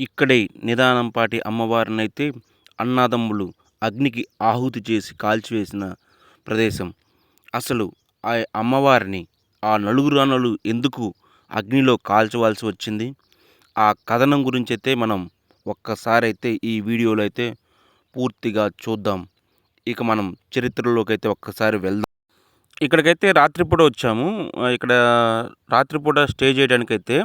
ఇక్కడే నిదానంపాటి అమ్మవారినైతే అన్నదమ్ములు అగ్నికి ఆహుతి చేసి కాల్చివేసిన ప్రదేశం. అసలు ఆ అమ్మవారిని ఆ నలుగురు అన్నలు ఎందుకు అగ్నిలో కాల్చవలసి వచ్చింది? ఆ కథనం గురించి అయితే మనం ఒక్కసారి అయితే ఈ వీడియోలో అయితే పూర్తిగా చూద్దాం. ఇక మనం చరిత్రలోకి అయితే ఒక్కసారి వెళ్దాం. ఇక్కడికైతే రాత్రిపూట వచ్చాము. ఇక్కడ రాత్రిపూట స్టే చేయడానికైతే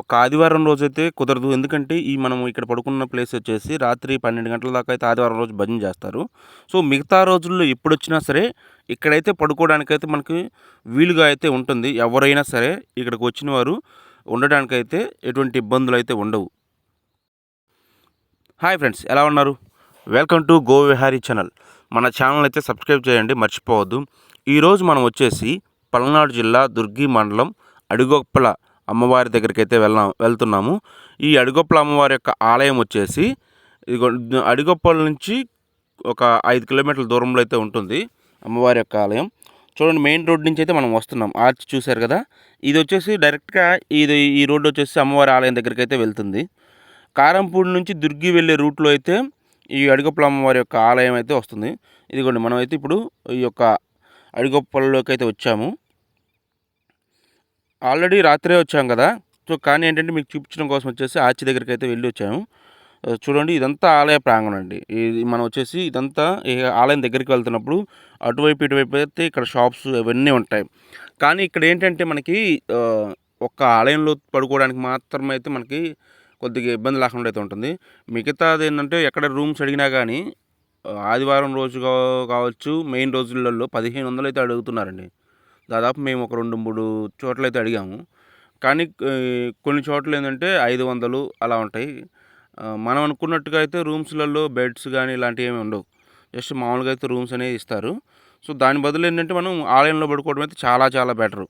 ఒక ఆదివారం రోజు అయితే కుదరదు. ఎందుకంటే ఈ మనం ఇక్కడ పడుకున్న ప్లేస్ వచ్చేసి రాత్రి పన్నెండు గంటల దాకా అయితే ఆదివారం రోజు భజన చేస్తారు. సో మిగతా రోజుల్లో ఎప్పుడు వచ్చినా సరే ఇక్కడైతే పడుకోవడానికైతే మనకి వీలుగా అయితే ఉంటుంది. ఎవరైనా సరే ఇక్కడికి వచ్చిన వారు ఉండడానికైతే ఎటువంటి ఇబ్బందులు అయితే ఉండవు. హాయ్ ఫ్రెండ్స్ ఎలా ఉన్నారు? Welcome to go Vihari channel. మన ఛానల్ అయితే సబ్స్క్రైబ్ చేయండి మర్చిపోవద్దు. ఈరోజు మనం వచ్చేసి పల్నాడు జిల్లా దుర్గి మండలం అడిగొప్పల అమ్మవారి దగ్గరికి అయితే వెళ్ళాం వెళ్తున్నాము. ఈ అడిగొప్పల అమ్మవారి యొక్క ఆలయం వచ్చేసి ఇదిగో అడిగొప్పల నుంచి ఒక ఐదు కిలోమీటర్ల దూరంలో అయితే ఉంటుంది అమ్మవారి యొక్క ఆలయం. చూడండి మెయిన్ రోడ్ నుంచి అయితే మనం వస్తున్నాం. ఆర్చ్ చూశారు కదా? ఇది వచ్చేసి డైరెక్ట్గా ఇది ఈ రోడ్డు వచ్చేసి అమ్మవారి ఆలయం దగ్గరికి అయితే వెళ్తుంది. కారంపూడి నుంచి దుర్గి వెళ్ళే రూట్లో అయితే ఈ అడిగొప్పల అమ్మవారి యొక్క ఆలయం అయితే వస్తుంది. ఇదిగోండి మనం అయితే ఇప్పుడు ఈ యొక్క అడిగొప్పలలోకి అయితే వచ్చాము. ఆల్రెడీ రాత్రే వచ్చాం కదా. సో కానీ ఏంటంటే మీకు చూపించడం కోసం వచ్చేసి ఆర్చి దగ్గరికి అయితే వెళ్ళి వచ్చాము. చూడండి ఇదంతా ఆలయ ప్రాంగణం అండి. ఇది మనం వచ్చేసి ఇదంతా ఈ ఆలయం దగ్గరికి వెళ్తున్నప్పుడు అటువైపు ఇటువైపు అయితే ఇక్కడ షాప్స్ ఇవన్నీ ఉంటాయి. కానీ ఇక్కడ ఏంటంటే మనకి ఒక్క ఆలయంలో పడుకోవడానికి మాత్రమే అయితే మనకి కొద్దిగా ఇబ్బంది లేకుండా అయితే ఉంటుంది. మిగతాది ఏంటంటే ఎక్కడ రూమ్స్ అడిగినా కానీ ఆదివారం రోజు కావచ్చు మెయిన్ రోజులలో పదిహేను వందలు అయితే అడుగుతున్నారండి. దాదాపు మేము ఒక రెండు మూడు చోట్ల అయితే అడిగాము. కానీ కొన్ని చోట్ల ఏంటంటే ఐదు వందలు అలా ఉంటాయి. మనం అనుకున్నట్టుగా అయితే రూమ్స్లలో బెడ్స్ కానీ ఇలాంటివి ఏమి ఉండవు. జస్ట్ మామూలుగా అయితే రూమ్స్ అనేవి ఇస్తారు. సో దాని బదులు ఏంటంటే మనం ఆలయంలో పడుకోవడం అయితే చాలా చాలా బెటరు.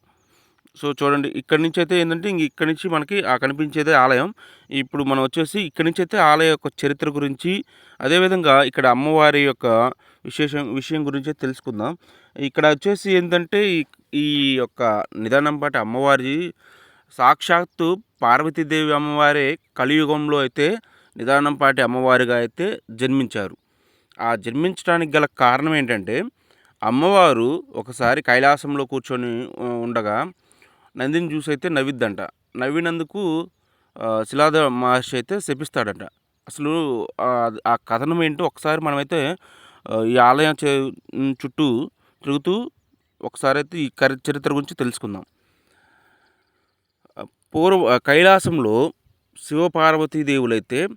సో చూడండి ఇక్కడి నుంచి అయితే ఏంటంటే ఇంక ఇక్కడి నుంచి మనకి ఆ కనిపించేదే ఆలయం. ఇప్పుడు మనం వచ్చేసి ఇక్కడి నుంచి అయితే ఆలయ యొక్క చరిత్ర గురించి అదేవిధంగా ఇక్కడ అమ్మవారి యొక్క విశేషం విషయం గురించి తెలుసుకుందాం. ఇక్కడ వచ్చేసి ఏంటంటే ఈ- యొక్క నిదానం పాటి అమ్మవారి సాక్షాత్తు పార్వతీదేవి అమ్మవారే కలియుగంలో అయితే నిదానంపాటి అమ్మవారిగా అయితే జన్మించారు. ఆ జన్మించడానికి గల కారణం ఏంటంటే అమ్మవారు ఒకసారి కైలాసంలో కూర్చొని ఉండగా నందిని చూసి అయితే నవ్విద్దంట. నవ్వినందుకు శిలాద మహర్షి అయితే శపిస్తాడంట. అసలు ఆ కథనం ఏంటో ఒకసారి మనమైతే ఈ ఆలయం చే- చుట్టూ తిరుగుతూ ఒకసారి అయితే ఈ కరి చరిత్ర గురించి తెలుసుకుందాం. పూర్వ కైలాసంలో శివపార్వతీ దేవులైతే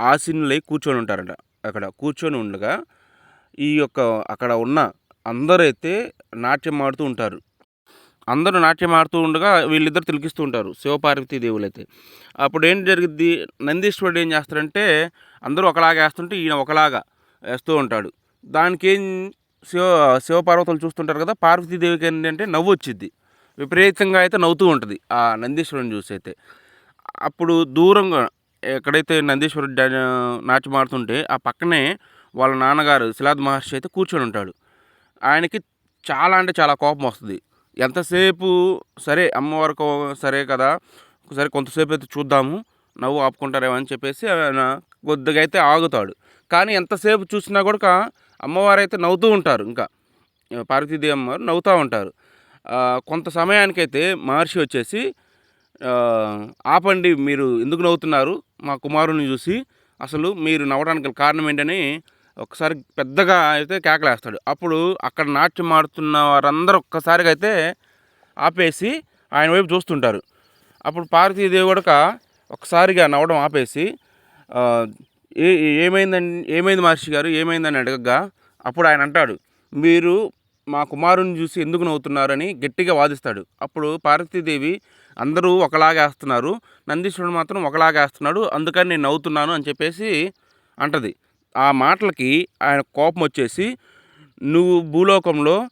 ఆసీనులై కూర్చొని ఉంటారంట. అక్కడ కూర్చొని ఉండగా ఈ యొక్క అక్కడ ఉన్న అందరైతే నాట్యం ఆడుతూ ఉంటారు. అందరూ నాట్యం ఆడుతూ ఉండగా వీళ్ళిద్దరు తిలికిస్తూ ఉంటారు శివపార్వతీ దేవులైతే. అప్పుడు ఏం జరిగింది నందీశ్వరుడు ఏం చేస్తాడంటే అందరూ ఒకలాగా వేస్తుంటే ఈయన ఒకలాగా వేస్తూ ఉంటాడు. దానికి ఏం శివ శివపార్వతులు చూస్తుంటారు కదా పార్వతీదేవికి ఏంటంటే నవ్వు వచ్చింది విపరీతంగా అయితే నవ్వుతూ ఉంటుంది ఆ నందీశ్వరుని చూసి అయితే. అప్పుడు దూరంగా ఎక్కడైతే నందీశ్వరుడు డా- నాట్యం ఆడుతుంటే ఆ పక్కనే వాళ్ళ నాన్నగారు శిలాద్ మహర్షి అయితే కూర్చొని ఉంటాడు. ఆయనకి చాలా అంటే చాలా కోపం వస్తుంది. ఎంతసేపు సరే అమ్మవారికి సరే కదా సరే కొంతసేపు అయితే చూద్దాము నవ్వు ఆపుకుంటారేమో అని చెప్పేసి ఆయన కొద్దిగా అయితే ఆగుతాడు. కానీ ఎంతసేపు చూసినా కూడా అమ్మవారు అయితే నవ్వుతూ ఉంటారు. ఇంకా పార్వతీదేవి అమ్మవారు నవ్వుతూ ఉంటారు. కొంత సమయానికైతే మహర్షి వచ్చేసి ఆపండి మీరు ఎందుకు నవ్వుతున్నారు? మా కుమారుని చూసి అసలు మీరు నవ్వడానికి కారణం ఏంటని ఒకసారి పెద్దగా అయితే కేకలేస్తాడు. అప్పుడు అక్కడ నాట్యం ఆడుతున్న వారందరూ ఒక్కసారిగా అయితే ఆపేసి ఆయన వైపు చూస్తుంటారు. అప్పుడు పార్వతీదేవి కూడా ఒకసారిగా నవ్వడం ఆపేసి ఏ ఏమైందని ఏమైంది మహర్షి గారు? ఏమైందని అడగగా అప్పుడు ఆయన అంటాడు మీరు మా కుమారుని చూసి ఎందుకు నవ్వుతున్నారని గట్టిగా వాదిస్తాడు. అప్పుడు పార్వతీదేవి అందరూ ఒకలాగా వేస్తున్నారు. నందీశ్వరుడు మాత్రం ఒకలాగా వేస్తున్నాడు. అందుకని నేను నవ్వుతున్నాను అని చెప్పేసి అంటది. ఆ మాటలకి ఆయన కోపం వచ్చేసి నువ్వు భూలోకంలో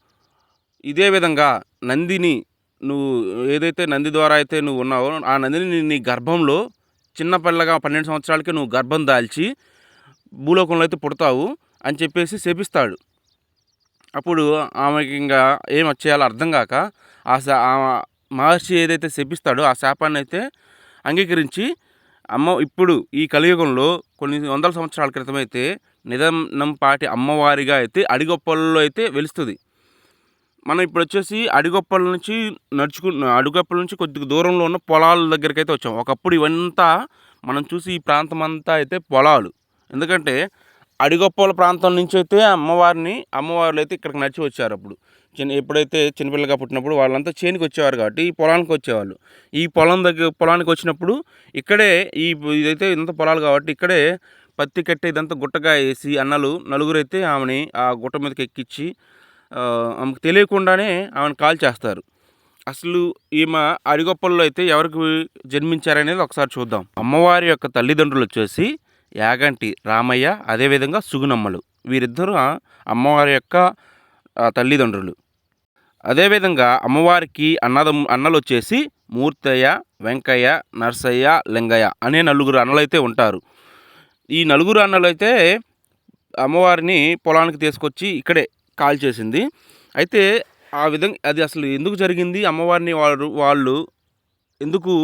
ఇదే విధంగా నందిని నువ్వు ఏదైతే నంది ద్వారా అయితే నువ్వు ఉన్నావో ఆ నందిని నీ- నీ గర్భంలో చిన్నపిల్లగా పన్నెండు సంవత్సరాలకి నువ్వు గర్భం దాల్చి భూలోకంలో అయితే పుడతావు అని చెప్పేసి శపిస్తాడు. అప్పుడు ఆమెకి ఇంకా ఏం చేయాలో అర్థం కాక ఆ శా- ఆ మహర్షి ఏదైతే శపిస్తాడో ఆ శాపాన్ని అయితే అంగీకరించి అమ్మ ఇప్పుడు ఈ కలియుగంలో కొన్ని వందల సంవత్సరాల క్రితం అయితే నిధనం పాటి అమ్మవారిగా అయితే అడిగొప్పల్లో అయితే వెలుస్తుంది. మనం ఇప్పుడు వచ్చేసి అడిగొప్పల నుంచి నడుచుకు అడిగొప్పల నుంచి కొద్దిగా దూరంలో ఉన్న పొలాల దగ్గరికి అయితే వచ్చాం. ఒకప్పుడు ఇవంతా మనం చూసి ఈ ప్రాంతం అంతా అయితే పొలాలు. ఎందుకంటే అడిగొప్పల ప్రాంతం నుంచి అయితే అమ్మవారిని అమ్మవార్లు అయితే ఇక్కడికి నడిచి వచ్చారు అప్పుడు. చిన్న ఎప్పుడైతే చిన్నపిల్లగా పుట్టినప్పుడు వాళ్ళంతా చేనికి వచ్చేవారు కాబట్టి ఈ పొలానికి వచ్చేవాళ్ళు. ఈ పొలం దగ్గర పొలానికి వచ్చినప్పుడు ఇక్కడే ఈ ఇదైతే ఇంత పొలాలు కాబట్టి ఇక్కడే పత్తి కట్టే ఇదంతా గుట్టగా వేసి అన్నలు నలుగురైతే ఆమెని ఆ గుట్ట మీదకి ఎక్కించి ఆమెకు తెలియకుండానే ఆమెను కాల్ చేస్తారు. అసలు ఈమె అడిగొప్పల్లో అయితే ఎవరికి జన్మించారనేది ఒకసారి చూద్దాం. అమ్మవారి యొక్క తల్లిదండ్రులు వచ్చేసి యాగంటి రామయ్య అదేవిధంగా సుగునమ్మలు వీరిద్దరూ అమ్మవారి యొక్క తల్లిదండ్రులు. అదేవిధంగా అమ్మవారికి అన్నదమ్ అన్నలు వచ్చేసి మూర్తయ్య వెంకయ్య నర్సయ్య లింగయ్య అనే నలుగురు అన్నలైతే ఉంటారు. ఈ నలుగురు అన్నలైతే అమ్మవారిని పొలానికి తీసుకొచ్చి ఇక్కడే కాల్ చేసింది. అయితే ఆ విధంగా అది అసలు ఎందుకు జరిగింది? అమ్మవారిని వారు వాళ్ళు ఎందుకు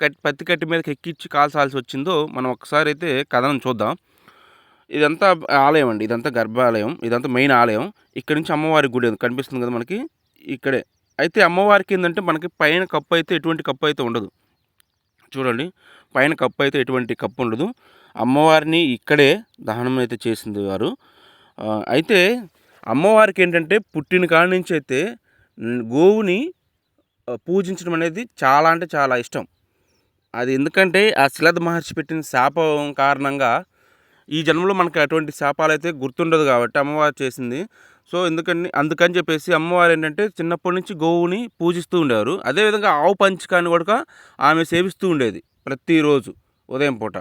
కట్ పత్తి కట్టి మీదకి ఎక్కించి కాల్చాల్సి వచ్చిందో మనం ఒకసారి అయితే కథనం చూద్దాం. ఇదంతా ఆలయం అండి. ఇదంతా గర్భాలయం. ఇదంతా మెయిన్ ఆలయం. ఇక్కడ నుంచి అమ్మవారి గుడి అది కనిపిస్తుంది కదా మనకి? ఇక్కడే. అయితే అమ్మవారికి ఏంటంటే మనకి పైన కప్పు అయితే ఎటువంటి కప్పు అయితే ఉండదు. చూడండి. పైన కప్పు అయితే ఎటువంటి కప్పు ఉండదు. అమ్మవారిని ఇక్కడే దహనం అయితే చేసింది వారు. అయితే అమ్మవారికి ఏంటంటే పుట్టిన కాడి నుంచి అయితే గోవుని పూజించడం అనేది చాలా అంటే చాలా ఇష్టం. అది ఎందుకంటే ఆ శిలద మహర్షి పెట్టిన శాపం కారణంగా ఈ జన్మలో మనకి అటువంటి శాపాలు అయితే గుర్తుండదు కాబట్టి అమ్మవారు చేసింది. సో ఎందుకని అందుకని చెప్పేసి అమ్మవారు ఏంటంటే చిన్నప్పటి నుంచి గోవుని పూజిస్తూ ఉండేవారు. అదేవిధంగా ఆవు పంచకాన్ని కూడా ఆమె సేవిస్తూ ఉండేది ప్రతిరోజు ఉదయం పూట.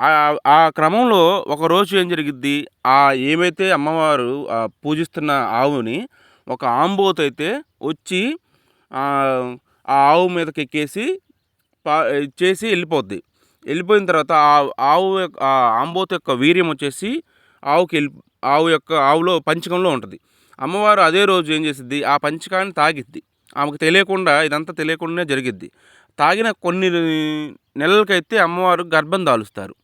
ఆ- క్రమంలో ఒక రోజు ఏం జరిగిద్ది? ఆ ఏమైతే అమ్మవారు పూజిస్తున్న ఆవుని ఒక ఆంబోతు అయితే వచ్చి ఆ ఆవు మీదకి ఎక్కేసి పా చేసి వెళ్ళిపోద్ది. వెళ్ళిపోయిన తర్వాత ఆ ఆవు యొక్క ఆ ఆంబోతు యొక్క వీర్యం వచ్చేసి ఆవుకి వెళ్ళి ఆవు యొక్క ఆవులో పంచకంలో ఉంటుంది. అమ్మవారు అదే రోజు ఏం చేసిద్ది? ఆ పంచకాన్ని తాగిద్ది. ఆమెకు తెలియకుండా ఇదంతా తెలియకుండానే జరిగిద్ది. తాగిన కొన్ని నెలలకైతే అమ్మవారు గర్భం దాలుస్తారు.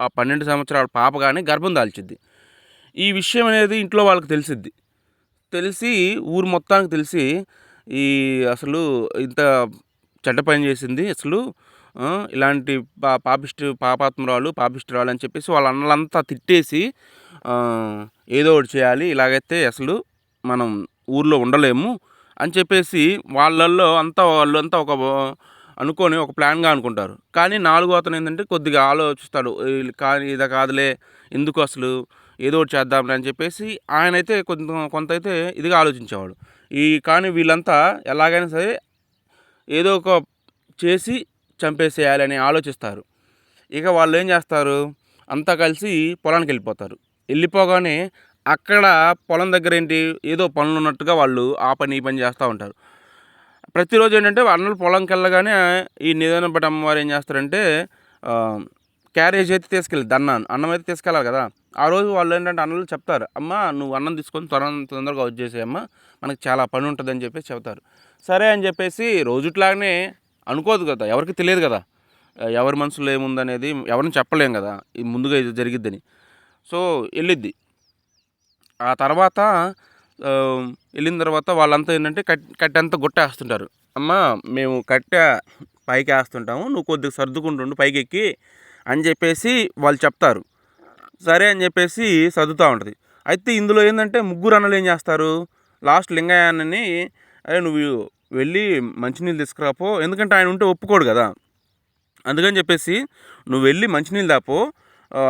ఆ పన్నెండు సంవత్సరాల పాప కానీ గర్భం దాల్చిద్ది. ఈ విషయం అనేది ఇంట్లో వాళ్ళకి తెలిసిద్ది. తెలిసి ఊరు మొత్తానికి తెలిసి ఈ అసలు ఇంత చెడ్డ పని చేసింది. అసలు ఇలాంటి పా పాపిష్టి పాపాత్మరాలు పాపిష్టిరాలు అని చెప్పేసి వాళ్ళ అన్నలంతా తిట్టేసి ఏదో ఒకటి చేయాలి. ఇలాగైతే అసలు మనం ఊర్లో ఉండలేము అని చెప్పేసి వాళ్ళల్లో అంతా వాళ్ళంతా ఒక అనుకొని ఒక ప్లాన్గా అనుకుంటారు. కానీ నాలుగో అతను ఏంటంటే కొద్దిగా ఆలోచిస్తాడు. కానీ ఇది కాదులే ఎందుకు అసలు ఏదో ఒకటి చేద్దాం అని చెప్పేసి ఆయన అయితే కొంత కొంత అయితే ఇదిగా ఆలోచించేవాడు. ఈ కానీ వీళ్ళంతా ఎలాగైనా సరే ఏదో ఒక చేసి చంపేసేయాలని ఆలోచిస్తారు. ఇక వాళ్ళు ఏం చేస్తారు? అంతా కలిసి పొలానికి వెళ్ళిపోతారు. వెళ్ళిపోగానే అక్కడ పొలం దగ్గర ఏంటి? ఏదో పనులు ఉన్నట్టుగా వాళ్ళు ఆ పని ఈ పని చేస్తూ ఉంటారు. ప్రతిరోజు ఏంటంటే అన్నలు పొలంకి వెళ్ళగానే ఈ నిదాన బట్టి అమ్మవారు ఏం చేస్తారంటే క్యారేజ్ అయితే తీసుకెళ్ళి దన్నా అన్నం అయితే తీసుకెళ్ళాలి కదా. ఆ రోజు వాళ్ళు ఏంటంటే అన్నలు చెప్తారు అమ్మ నువ్వు అన్నం తీసుకొని త్వర తొందరగా వచ్చేసేయమ్మ మనకి చాలా పని ఉంటుంది అని చెప్పేసి చెప్తారు. సరే అని చెప్పేసి రోజుట్లాగానే అనుకోదు కదా ఎవరికి తెలియదు కదా. ఎవరి మనసులో ఏముందనేది ఎవరిని చెప్పలేం కదా ముందుగా ఇది జరిగిద్దని. సో వెళ్ళిద్ది. ఆ తర్వాత వెళ్ళిన తర్వాత వాళ్ళంతా ఏంటంటే కట్ కట్టె అంతా గుట్టేస్తుంటారు. అమ్మ మేము కట్టె పైకి వేస్తుంటాము నువ్వు కొద్దిగా సర్దుకుంటుండు పైకి ఎక్కి అని చెప్పేసి వాళ్ళు చెప్తారు. సరే అని చెప్పేసి సర్దుతూ ఉంటుంది. అయితే ఇందులో ఏంటంటే ముగ్గురు అన్నలు ఏం చేస్తారు? లాస్ట్ లింగయ్య అరే నువ్వు వెళ్ళి మంచినీళ్ళు తీసుకురాపో ఎందుకంటే ఆయన ఉంటే ఒప్పుకోడు కదా. అందుకని చెప్పేసి నువ్వు వెళ్ళి మంచినీళ్ళు దాపో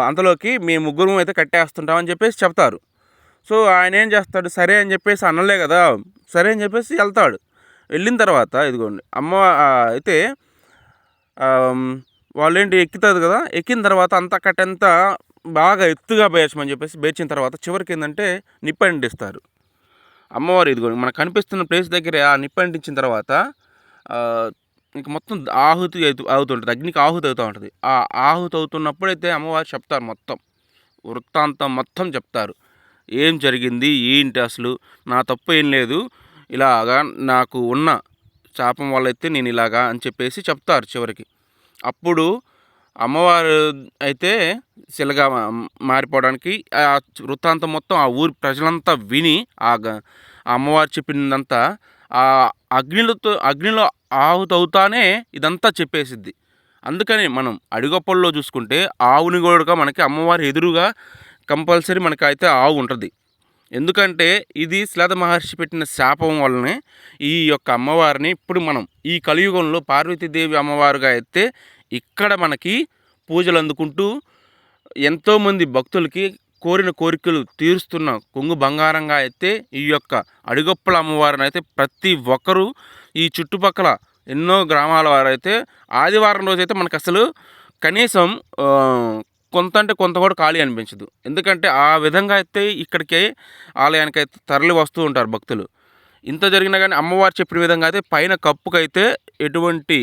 అంతలోకి మేము ముగ్గురం అయితే కట్టేస్తుంటామని చెప్పేసి చెప్తారు. సో ఆయన ఏం చేస్తాడు సరే అని చెప్పేసి అనలే కదా సరే అని చెప్పేసి వెళ్తాడు. వెళ్ళిన తర్వాత ఇదిగోండి అమ్మ అయితే వాళ్ళేంటి వాళ్ళు ఏంటి ఎక్కుతుంది కదా ఎక్కిన తర్వాత అంత కట్టంతా బాగా ఎత్తుగా పేర్చమని చెప్పేసి పేర్చిన తర్వాత చివరికి ఏంటంటే నిప్పు అంటిస్తారు. అమ్మవారు ఇదిగోండి మనకు కనిపిస్తున్న ప్లేస్ దగ్గర ఆ నిప్పు అంటించిన తర్వాత ఇంక మొత్తం ఆహుతి అవుతూ అవుతుంటుంది అగ్నికి ఆహుతి అవుతూ ఉంటుంది. ఆ ఆహుతి అవుతున్నప్పుడైతే అమ్మవారు చెప్తారు మొత్తం వృత్తాంతం మొత్తం చెప్తారు. ఏం జరిగింది ఏంటి అసలు? నా తప్పు ఏం లేదు. ఇలాగా నాకు ఉన్న శాపం వల్ల అయితే నేను ఇలాగా అని చెప్పేసి చెప్తారు చివరికి. అప్పుడు అమ్మవారు అయితే శిలగా మారిపోవడానికి ఆ వృత్తాంతం మొత్తం ఆ ఊరి ప్రజలంతా విని ఆ గ- అమ్మవారు చెప్పినంతా ఆ అగ్నిలతో అగ్నిలో ఆహుతవుతానే ఇదంతా చెప్పేసిద్ది. అందుకని మనం అడిగొప్పల్లో చూసుకుంటే ఆవుని కూడా మనకి అమ్మవారి ఎదురుగా కంపల్సరీ మనకైతే ఆవు ఉంటుంది. ఎందుకంటే ఇది శ్లేత మహర్షి పెట్టిన శాపం వల్లనే ఈ యొక్క అమ్మవారిని ఇప్పుడు మనం ఈ కలియుగంలో పార్వతీదేవి అమ్మవారుగా అయితే ఇక్కడ మనకి పూజలు అందుకుంటూ ఎంతోమంది భక్తులకి కోరిన కోరికలు తీరుస్తున్న కొంగు బంగారంగా అయితే ఈ యొక్క అడిగొప్పల అమ్మవారిని అయితే ప్రతి ఒక్కరూ ఈ చుట్టుపక్కల ఎన్నో గ్రామాల వారైతే ఆదివారం రోజైతే మనకు అసలు కనీసం కొంత అంటే కొంత కూడా ఖాళీ అనిపించదు. ఎందుకంటే ఆ విధంగా అయితే ఇక్కడికి ఆలయానికి అయితే తరలి వస్తూ ఉంటారు భక్తులు. ఇంత జరిగినా కానీ అమ్మవారు చెప్పిన విధంగా అయితే పైన కప్పుకైతే ఎటువంటి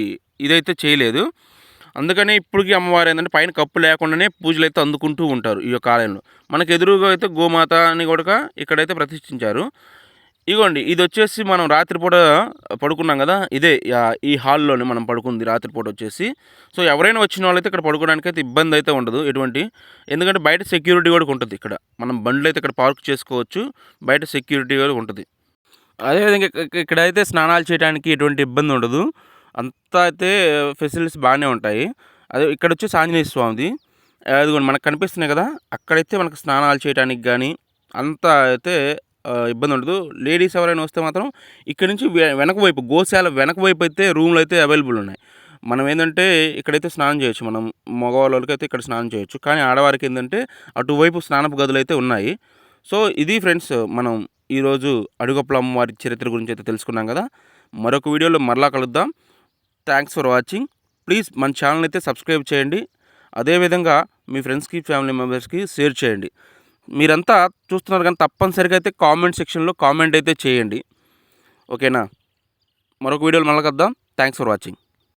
ఇదైతే చేయలేదు. అందుకని ఇప్పటికీ అమ్మవారు ఏంటంటే పైన కప్పు లేకుండానే పూజలు అయితే అందుకుంటూ ఉంటారు ఈ యొక్క ఆలయంలో. మనకు ఎదురుగా అయితే గోమాత అని కూడా ఇక్కడైతే ప్రతిష్ఠించారు. ఇగోండి ఇది వచ్చేసి మనం రాత్రిపూట పడుకున్నాం కదా ఇదే ఈ హాల్లోనే మనం పడుకుంది రాత్రిపూట వచ్చేసి. సో ఎవరైనా వచ్చిన వాళ్ళైతే ఇక్కడ పడుకోవడానికి అయితే ఇబ్బంది అయితే ఉండదు ఎటువంటి. ఎందుకంటే బయట సెక్యూరిటీ కూడా ఉంటుంది ఇక్కడ. మనం బండ్లు అయితే ఇక్కడ పార్క్ చేసుకోవచ్చు బయట సెక్యూరిటీ కూడా ఉంటుంది. అదేవిధంగా ఇక్కడ ఇక్క- ఇక్కడైతే స్నానాలు చేయడానికి ఎటువంటి ఇబ్బంది ఉండదు. అంతా అయితే ఫెసిలిటీస్ బాగానే ఉంటాయి. అదే ఇక్కడ వచ్చేసి ఆంజనేయ స్వామిది. అదిగోండి మనకు కనిపిస్తున్నాయి కదా అక్కడైతే మనకు స్నానాలు చేయడానికి కానీ అంతా అయితే ఇబ్బంది ఉండదు. లేడీస్ ఎవరైనా వస్తే మాత్రం ఇక్కడ నుంచి వెనక వైపు గోశాల వెనక వైపు అయితే రూమ్లు అయితే అవైలబుల్ ఉన్నాయి. మనం ఏంటంటే ఇక్కడైతే స్నానం చేయొచ్చు. మనం మగవాళ్ళకి అయితే ఇక్కడ స్నానం చేయొచ్చు. కానీ ఆడవారికి ఏంటంటే అటువైపు స్నానపు గదులు అయితే ఉన్నాయి. సో ఇది ఫ్రెండ్స్ మనం ఈరోజు అడుగప్పల అమ్మవారి చరిత్ర గురించి అయితే తెలుసుకున్నాం కదా. మరొక వీడియోలో మరలా కలుద్దాం. Thanks for watching. ప్లీజ్ మన ఛానల్ అయితే సబ్స్క్రైబ్ చేయండి. అదేవిధంగా మీ ఫ్రెండ్స్కి ఫ్యామిలీ మెంబర్స్కి షేర్ చేయండి. మీరంతా చూస్తున్నారు కానీ తప్పనిసరిగా అయితే కామెంట్ సెక్షన్లో కామెంట్ అయితే చేయండి. ఓకేనా మరొక వీడియోలో మళ్ళీ కద్దాం థ్యాంక్స్ ఫర్ వాచింగ్